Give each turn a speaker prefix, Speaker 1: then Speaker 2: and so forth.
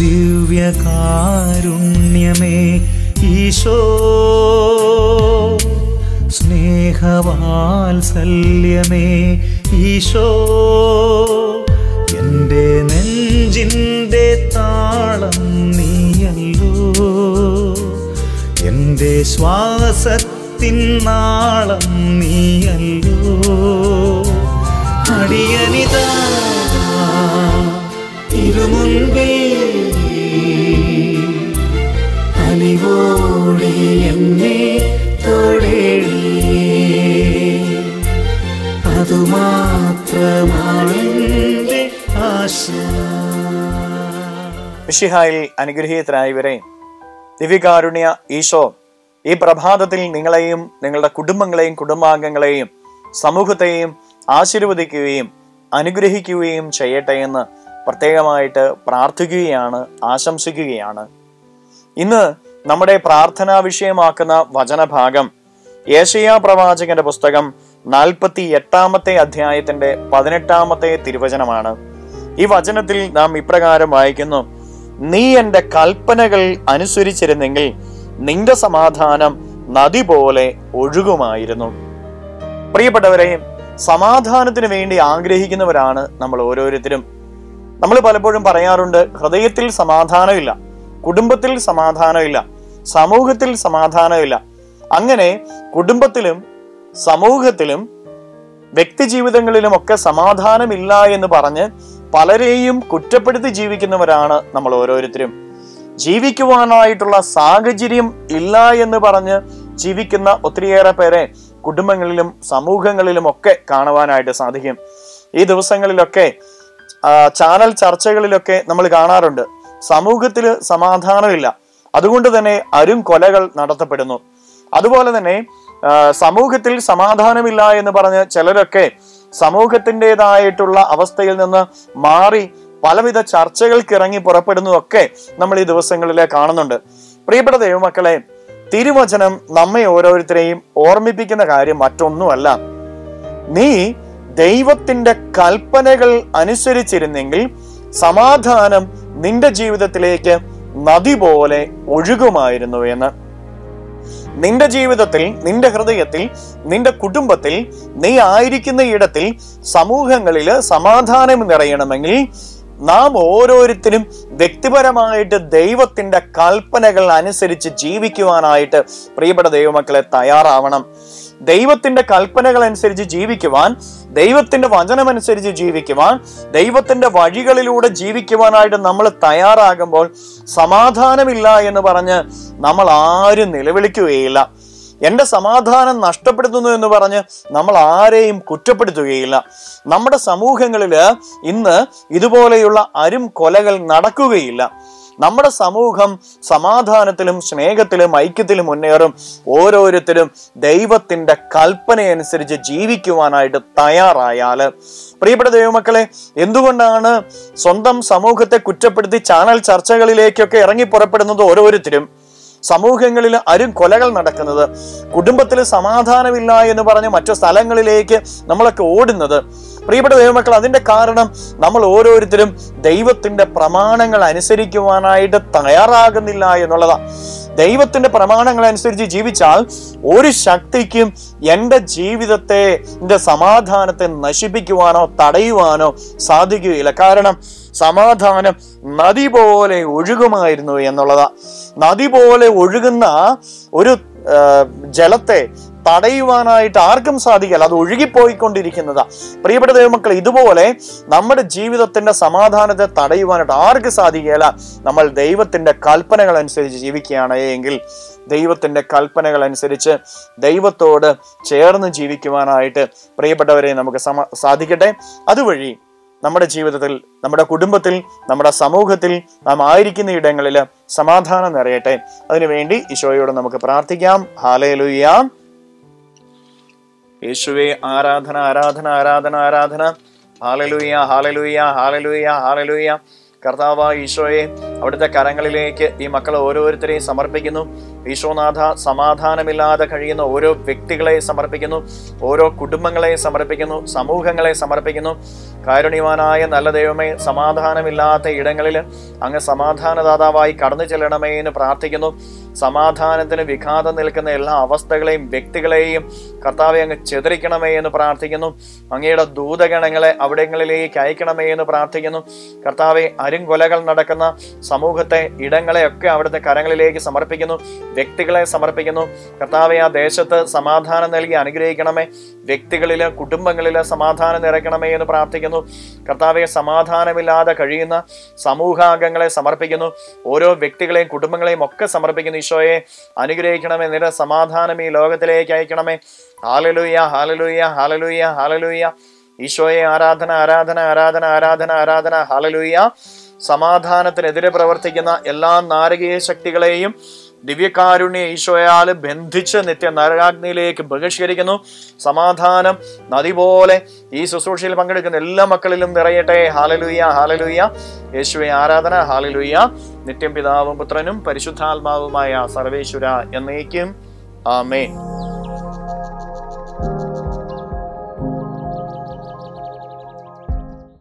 Speaker 1: ദിവ്യകാരുണ്യമേ ഈശോ. സ്നേഹവാത്സല്യമേ ഈശോ. എന്റെ നെഞ്ചിന്റെ താളം നീയല്ലോ. എന്റെ ശ്വാസത്തിൻ നാളം നീയല്ലോ.
Speaker 2: മിഷിഹായിൽ അനുഗ്രഹീതരായവരെ ദിവ്യകാരുണ്യ ഈശോ ഈ പ്രഭാതത്തിൽ നിങ്ങളെയും നിങ്ങളുടെ കുടുംബങ്ങളെയും കുടുംബാംഗങ്ങളെയും സമൂഹത്തെയും ആശീർവദിക്കുകയും അനുഗ്രഹിക്കുകയും ചെയ്യട്ടെ എന്ന് പ്രത്യേകമായിട്ട് പ്രാർത്ഥിക്കുകയാണ് ആശംസിക്കുകയാണ്. ഇന്ന് നമ്മുടെ പ്രാർത്ഥനാ വിഷയമാക്കുന്ന വചനഭാഗം ഏഷ്യ പ്രവാചകന്റെ പുസ്തകം നാൽപ്പത്തി എട്ടാമത്തെ അധ്യായത്തിന്റെ പതിനെട്ടാമത്തെ തിരുവചനമാണ്. ഈ വചനത്തിൽ നാം ഇപ്രകാരം വായിക്കുന്നു നീ എന്റെ കൽപ്പനകൾ അനുസരിച്ചിരുന്നെങ്കിൽ നിന്റെ സമാധാനം നദി പോലെ ഒഴുകുമായിരുന്നു. പ്രിയപ്പെട്ടവരെ സമാധാനത്തിന് വേണ്ടി ആഗ്രഹിക്കുന്നവരാണ് നമ്മൾ ഓരോരുത്തരും. നമ്മൾ പലപ്പോഴും പറയാറുണ്ട് ഹൃദയത്തിൽ സമാധാനമില്ല കുടുംബത്തിൽ സമാധാനമില്ല സമൂഹത്തിൽ സമാധാനമില്ല. അങ്ങനെ കുടുംബത്തിലും സമൂഹത്തിലും വ്യക്തി ജീവിതങ്ങളിലും ഒക്കെ സമാധാനമില്ല എന്ന് പറഞ്ഞ് പലരെയും കുറ്റപ്പെടുത്തി ജീവിക്കുന്നവരാണ് നമ്മൾ ഓരോരുത്തരും. ജീവിക്കുവാനായിട്ടുള്ള സാഹചര്യം ഇല്ല എന്ന് പറഞ്ഞ് ജീവിക്കുന്ന ഒത്തിരിയേറെ പേരെ കുടുംബങ്ങളിലും സമൂഹങ്ങളിലും ഒക്കെ കാണുവാനായിട്ട് സാധിക്കും. ഈ ദിവസങ്ങളിലൊക്കെ ചാനൽ ചർച്ചകളിലൊക്കെ നമ്മൾ കാണാറുണ്ട്. സമൂഹത്തിൽ സമാധാനമില്ല. അതുകൊണ്ട് തന്നെ അരും കൊലകൾ നടത്തപ്പെടുന്നു. അതുപോലെ തന്നെ സമൂഹത്തിൽ സമാധാനമില്ല എന്ന് പറഞ്ഞ് ചിലരൊക്കെ സമൂഹത്തിന്റെതായിട്ടുള്ള അവസ്ഥയിൽ നിന്ന് മാറി പലവിധ ചർച്ചകൾക്ക് ഇറങ്ങി പുറപ്പെടുന്നതൊക്കെ നമ്മൾ ഈ ദിവസങ്ങളിൽ കാണുന്നുണ്ട്. പ്രിയപ്പെട്ട ദൈവമക്കളെ തിരുവചനം നമ്മെ ഓരോരുത്തരെയും ഓർമ്മിപ്പിക്കുന്ന കാര്യം മറ്റൊന്നുമല്ല. നീ ദൈവത്തിന്റെ കൽപ്പനകൾ അനുസരിച്ചിരുന്നെങ്കിൽ സമാധാനം നിന്റെ ജീവിതത്തിലേക്ക് നദി പോലെ ഒഴുകുമായിരുന്നു എന്ന്. നിന്റെ ജീവിതത്തിൽ നിന്റെ ഹൃദയത്തിൽ നിന്റെ കുടുംബത്തിൽ നീ ആയിരിക്കുന്ന ഇടത്തിൽ സമൂഹങ്ങളിൽ സമാധാനം നിറയണമെങ്കിൽ നാം ഓരോരുത്തരും വ്യക്തിപരമായിട്ട് ദൈവത്തിന്റെ കൽപ്പനകൾ അനുസരിച്ച് ജീവിക്കുവാനായിട്ട് പ്രിയപ്പെട്ട ദൈവമക്കളെ തയ്യാറാവണം. ദൈവത്തിന്റെ കൽപ്പനകൾ അനുസരിച്ച് ജീവിക്കുവാൻ ദൈവത്തിന്റെ വചനമനുസരിച്ച് ജീവിക്കുവാൻ ദൈവത്തിന്റെ വഴികളിലൂടെ ജീവിക്കുവാനായിട്ട് നമ്മൾ തയ്യാറാകുമ്പോൾ സമാധാനമില്ല എന്ന് പറഞ്ഞ് നമ്മൾ ആരും നിലവിളിക്കുകയില്ല. എന്റെ സമാധാനം നഷ്ടപ്പെടുത്തുന്നു എന്ന് പറഞ്ഞ് നമ്മൾ ആരെയും കുറ്റപ്പെടുത്തുകയില്ല. നമ്മുടെ സമൂഹങ്ങളിൽ ഇന്ന് ഇതുപോലെയുള്ള അരും കൊലകൾ നടക്കുകയില്ല. നമ്മുടെ സമൂഹം സമാധാനത്തിലും സ്നേഹത്തിലും ഐക്യത്തിലും മുന്നേറും. ഓരോരുത്തരും ദൈവത്തിന്റെ കൽപ്പനയനുസരിച്ച് ജീവിക്കുവാനായിട്ട് തയ്യാറായാൽ പ്രിയപ്പെട്ട ദൈവമക്കളെ എന്തുകൊണ്ടാണ് സ്വന്തം സമൂഹത്തെ കുറ്റപ്പെടുത്തി ചാനൽ ചർച്ചകളിലേക്കൊക്കെ ഇറങ്ങി പുറപ്പെടുന്നത് ഓരോരുത്തരും? സമൂഹങ്ങളിൽ അരും കൊലകൾ നടക്കുന്നത്. കുടുംബത്തിൽ സമാധാനമില്ല എന്ന് പറഞ്ഞ് മറ്റു സ്ഥലങ്ങളിലേക്ക് നമ്മളൊക്കെ ഓടുന്നത്. പ്രിയപ്പെട്ട ദൈവമക്കൾ അതിന്റെ കാരണം നമ്മൾ ഓരോരുത്തരും ദൈവത്തിന്റെ പ്രമാണങ്ങൾ അനുസരിക്കുവാനായിട്ട് തയ്യാറാകുന്നില്ല എന്നുള്ളതാണ് ദൈവത്തിന്റെ പ്രമാണങ്ങൾ അനുസരിച്ച് ജീവിച്ചാൽ ഒരു ശക്തിക്കും എന്റെ ജീവിതത്തെ എന്റെ സമാധാനത്തെ നശിപ്പിക്കുവാനോ തടയുവാനോ സാധിക്കുകയില്ല. കാരണം സമാധാനം നദി പോലെ ഒഴുകുമായിരുന്നു എന്നുള്ളതാ. നദി പോലെ ഒഴുകുന്ന ഒരു ജലത്തെ തടയുവാനായിട്ട് ആർക്കും സാധിക്കില്ല. അത് ഒഴുകിപ്പോയിക്കൊണ്ടിരിക്കുന്നതാ. പ്രിയപ്പെട്ട ദൈവമക്കൾ ഇതുപോലെ നമ്മുടെ ജീവിതത്തിന്റെ സമാധാനത്തെ തടയുവാനായിട്ട് ആർക്ക് സാധിക്കില്ല നമ്മൾ ദൈവത്തിന്റെ കൽപ്പനകൾ അനുസരിച്ച് ജീവിക്കുകയാണ്. എങ്കിൽ ദൈവത്തിന്റെ കൽപ്പനകൾ അനുസരിച്ച് ദൈവത്തോട് ചേർന്ന് ജീവിക്കുവാനായിട്ട് പ്രിയപ്പെട്ടവരെ നമുക്ക് സാധിക്കട്ടെ. അതുവഴി നമ്മുടെ ജീവിതത്തിൽ നമ്മുടെ കുടുംബത്തിൽ നമ്മുടെ സമൂഹത്തിൽ നാം ആയിരിക്കുന്ന ഇടങ്ങളിൽ സമാധാനം നിറയട്ടെ. അതിനുവേണ്ടി ഈശോയോട് നമുക്ക് പ്രാർത്ഥിക്കാം. ഹാലയിലുയാം യേശുവെ ആരാധന ആരാധന ആരാധന ആരാധന. ഹാലലുയ്യ ഹാലലുയ്യ ഹാലലുയ്യ ഹാലലുയ്യ കർത്താവ് ഈശോയെ അവിടുത്തെ കരങ്ങളിലേക്ക് ഈ മക്കളെ ഓരോരുത്തരെയും സമർപ്പിക്കുന്നു. ഈശോനാഥ സമാധാനമില്ലാതെ കഴിയുന്ന ഓരോ വ്യക്തികളെ സമർപ്പിക്കുന്നു ഓരോ കുടുംബങ്ങളെ സമർപ്പിക്കുന്നു സമൂഹങ്ങളെ സമർപ്പിക്കുന്നു. കാരുണ്യവാനായ നല്ല ദൈവമേ സമാധാനമില്ലാത്ത ഇടങ്ങളിൽ അങ്ങ് സമാധാനദാതാവായി കടന്നു ചെല്ലണമേ എന്ന് പ്രാർത്ഥിക്കുന്നു. സമാധാനത്തിന് വിഘാതം നിൽക്കുന്ന എല്ലാ അവസ്ഥകളെയും വ്യക്തികളെയും കർത്താവെ അങ്ങ് ചെതറിക്കണമേ എന്ന് പ്രാർത്ഥിക്കുന്നു. അങ്ങയുടെ ദൂതഗണങ്ങളെ അവിടങ്ങളിലേക്ക് അയക്കണമേ എന്ന് പ്രാർത്ഥിക്കുന്നു. കർത്താവെ അരുംകൊലകൾ നടക്കുന്ന സമൂഹത്തെ ഇടങ്ങളെയൊക്കെ അവിടുത്തെ കരങ്ങളിലേക്ക് സമർപ്പിക്കുന്നു. വ്യക്തികളെ സമർപ്പിക്കുന്നു. കർത്താവെ ആ ദേശത്ത് സമാധാനം നൽകി അനുഗ്രഹിക്കണമേ. വ്യക്തികളിൽ കുടുംബങ്ങളിൽ സമാധാനം നിറയ്ക്കണമേ എന്ന് പ്രാർത്ഥിക്കുന്നു. കർത്താവെ സമാധാനമില്ലാതെ കഴിയുന്ന സമൂഹാംഗങ്ങളെ സമർപ്പിക്കുന്നു. ഓരോ വ്യക്തികളെയും കുടുംബങ്ങളെയും ഒക്കെ സമർപ്പിക്കുന്നു. ഈശോയെ അനുഗ്രഹിക്കണമേ നിര സമാധാനം ഈ ലോകത്തിലേക്ക് അയക്കണമേ. ഹാലലൂയ ഹാലലൂയ ഹാലലൂയ ഹാലലൂയ ഈശോയെ ആരാധന ആരാധന ആരാധന ആരാധന ആരാധന ഹാലലൂയ സമാധാനത്തിനെതിരെ പ്രവർത്തിക്കുന്ന എല്ലാ നാരകീയ ശക്തികളെയും ദിവ്യകാരുണ്യ ഈശോയാൽ ബന്ധിച്ച് നിത്യ നരകാഗ്നിയിലേക്ക് ബഹിഷ്കരിക്കുന്നു സമാധാനം നദി പോലെ ഈ ശുശ്രൂഷയിൽ പങ്കെടുക്കുന്ന എല്ലാ മക്കളിലും നിറയട്ടെ. ഹാലലുയ്യ ഹാലലുയ്യ യേശുവെ ആരാധന ഹാലലുയ്യ നിത്യം പിതാവും പുത്രനും പരിശുദ്ധാത്മാവുമായ സർവേശ്വര എന്നേക്കും. ആമേ